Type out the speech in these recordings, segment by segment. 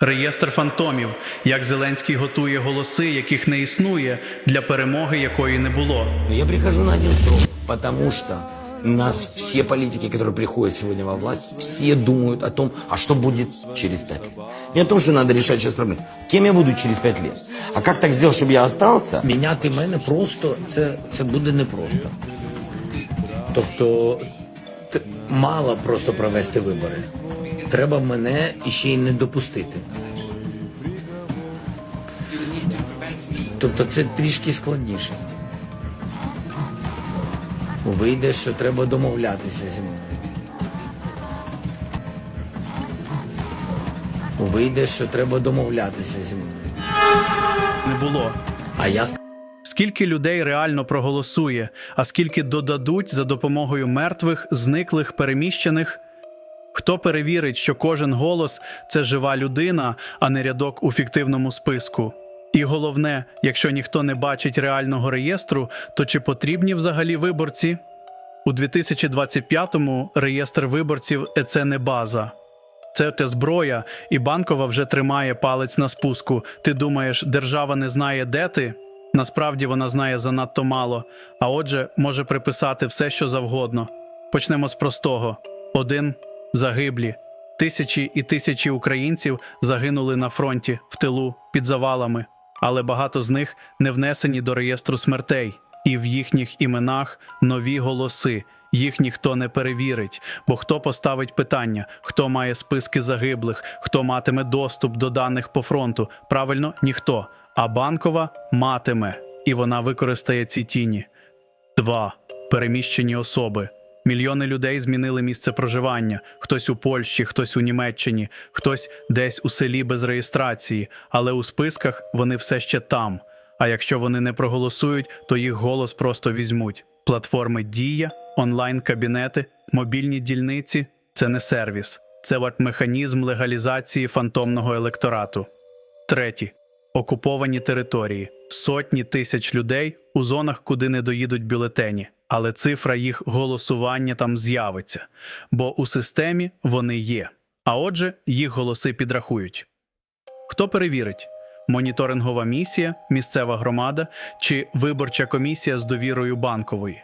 Реєстр фантомів, як Зеленський готує голоси, яких не існує, для перемоги якої не було. Но я прихожу на один срок, потому что нас все политики, которые приходят сегодня во власть, все думают о том, а что будет через пять лет. Не о том, что надо решать сейчас проблемы. Кем я буду через пять лет? А как так сделать, чтобы я остался? Міняти мене просто це, це буде непросто. Тобто т- мало просто провести вибори. Треба мене іще й не допустити. Тобто це трішки складніше. Вийде, що треба домовлятися зі мною. Вийде, що треба домовлятися зі мною. Не було. А я Скільки людей реально проголосує, а скільки додадуть за допомогою мертвих, зниклих, переміщених? Хто перевірить, що кожен голос це жива людина, а не рядок у фіктивному списку? І головне, якщо ніхто не бачить реального реєстру, то чи потрібні взагалі виборці? У 2025-му реєстр виборців це не база. Це те зброя, і банкова вже тримає палець на спуску. Ти думаєш, держава не знає, де ти? Насправді вона знає занадто мало, а отже, може приписати все, що завгодно. Почнемо з простого: один загиблі. Тисячі і тисячі українців загинули на фронті, в тилу, під завалами, але багато з них не внесені до реєстру смертей, і в їхніх іменах нові голоси. Їх ніхто не перевірить, бо хто поставить питання, хто має списки загиблих, хто матиме доступ до даних по фронту? Правильно, ніхто. А банкова матиме, і вона використає ці тіні. Два переміщені особи. Мільйони людей змінили місце проживання: хтось у Польщі, хтось у Німеччині, хтось десь у селі без реєстрації, але у списках вони все ще там. А якщо вони не проголосують, то їх голос просто візьмуть. Платформи Дія, онлайн-кабінети, мобільні дільниці це не сервіс, це от механізм легалізації фантомного електорату. Третє. Окуповані території, сотні тисяч людей у зонах, куди не доїдуть бюлетені, але цифра їх голосування там з'явиться, бо у системі вони є. А отже, їх голоси підрахують. Хто перевірить? Моніторингова місія, місцева громада чи виборча комісія з довірою банкової.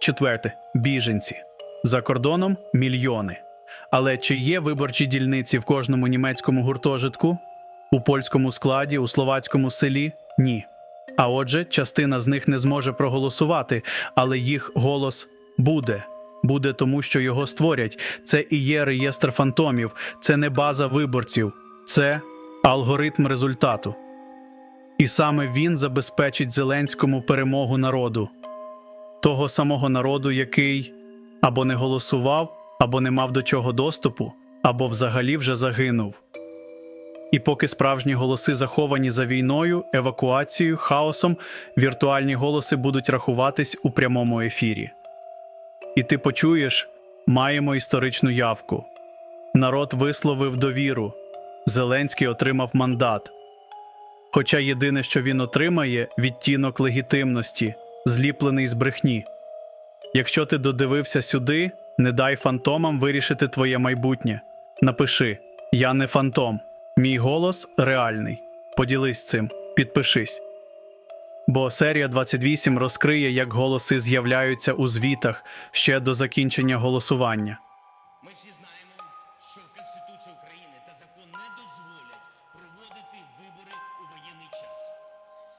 Четверте біженці. За кордоном мільйони. Але чи є виборчі дільниці в кожному німецькому гуртожитку? У польському складі, у словацькому селі ні. А отже, частина з них не зможе проголосувати, але їх голос буде. Буде тому, що його створять. Це і є реєстр фантомів, це не база виборців, це алгоритм результату. І саме він забезпечить Зеленському перемогу народу, того самого народу, який або не голосував, або не мав до чого доступу, або взагалі вже загинув. І поки справжні голоси заховані за війною, евакуацією, хаосом, віртуальні голоси будуть рахуватись у прямому ефірі. І ти почуєш, маємо історичну явку. Народ висловив довіру. Зеленський отримав мандат. Хоча єдине, що він отримає, відтінок легітимності, зліплений з брехні. Якщо ти додивився сюди, не дай фантомам вирішити твоє майбутнє. Напиши: Я не фантом. Мій голос реальний. Поділись цим, підпишись. Бо серія 28 розкриє, як голоси з'являються у звітах ще до закінчення голосування. Ми всі знаємо, що Конституція України та закон не дозволять проводити вибори у воєнний час.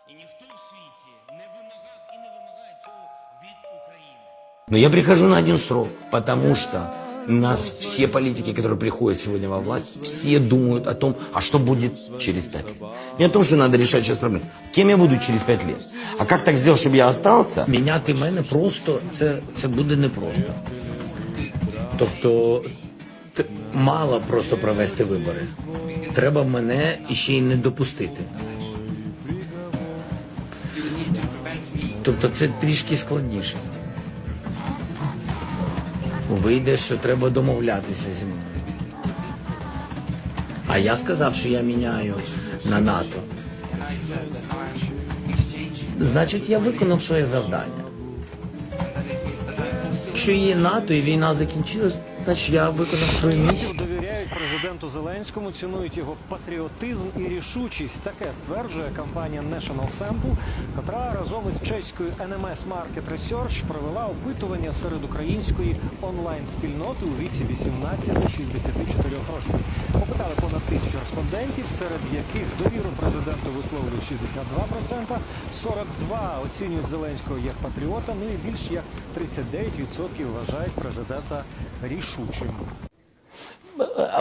І ніхто в світі не вимагав і не вимагає цього від України. Но я прихожу на один срок, потому что нас все политики, которые приходят сегодня во власть, все думают о том, а что будет через пять лет. Не о том, что надо решать сейчас проблемы. Кем я буду через пять лет? А как так сделать, чтобы я остался? Міняти мене просто це, це буде непросто. Тобто т- мало просто провести вибори. Треба мене іще й не допустити. Тобто це трішки складніше. Вийде, що треба домовлятися зі мною. А я сказав, що я міняю на НАТО. Значить, я виконав своє завдання. Якщо є НАТО і війна закінчилась, значить я виконав свою місію. Президенту Зеленському цінують його патріотизм і рішучість. Таке стверджує компанія National Sample, котра разом із чеською NMS Market Research провела опитування серед української онлайн-спільноти у віці 18-64 років. Опитали понад тисячу респондентів, серед яких довіру президенту висловлюють 62%, 42% оцінюють Зеленського як патріота. Ну і більш як 39% вважають президента рішучим.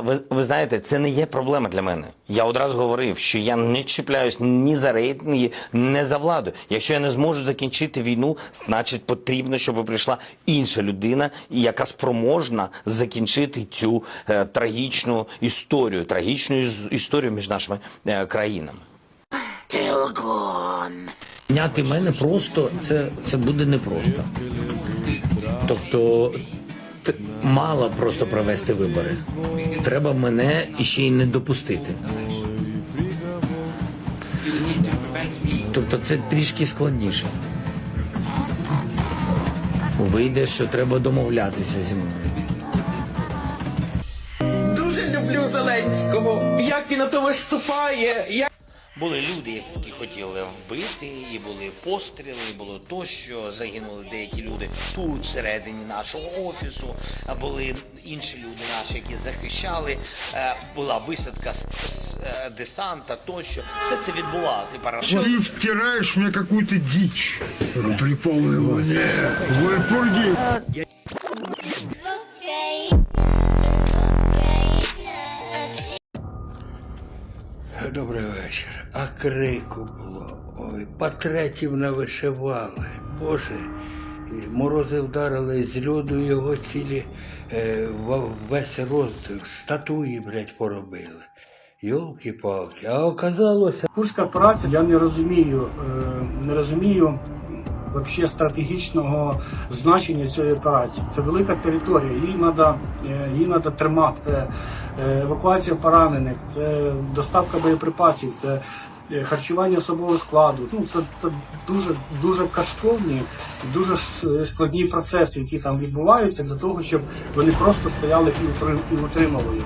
Ви, ви знаєте, це не є проблема для мене. Я одразу говорив, що я не чіпляюсь ні за рейтинги, ні за владу. Якщо я не зможу закінчити війну, значить потрібно, щоб прийшла інша людина, яка спроможна закінчити цю е, трагічну історію, трагічну іс- історію між нашими е, країнами. Зняти мене просто це, це буде непросто. Тобто мало просто провести вибори. Треба мене іще й не допустити. Тобто це трішки складніше. Вийде, що треба домовлятися зі мною. Дуже люблю Зеленського. Як він на то виступає. Як... Були люди, які хотіли вбити, і були постріли, і було тощо. Загинули деякі люди тут, всередині нашого офісу. Були інші люди наші, які захищали. Е, Була висадка з, е, десанта тощо. Все це відбувалося. І паралельно Ты втираешь мне какую-то дичь при полной луне. В Вальпурге Добрий вечір. А крику було. Ой, патретів навишивали. Боже. Морози вдарили з льоду його цілі е, весь роздив, статуї, блядь, поробили. Йолки-палки. А оказалося, Курська операція, я не розумію, е, не розумію вообще стратегічного значення цієї операції. Це велика територія, її треба її надо тримати. Це е, евакуація поранених, це доставка боєприпасів, це харчування особового складу. Ну це, це дуже дуже коштовні, дуже складні процеси, які там відбуваються для того, щоб вони просто стояли і утри- і утримували.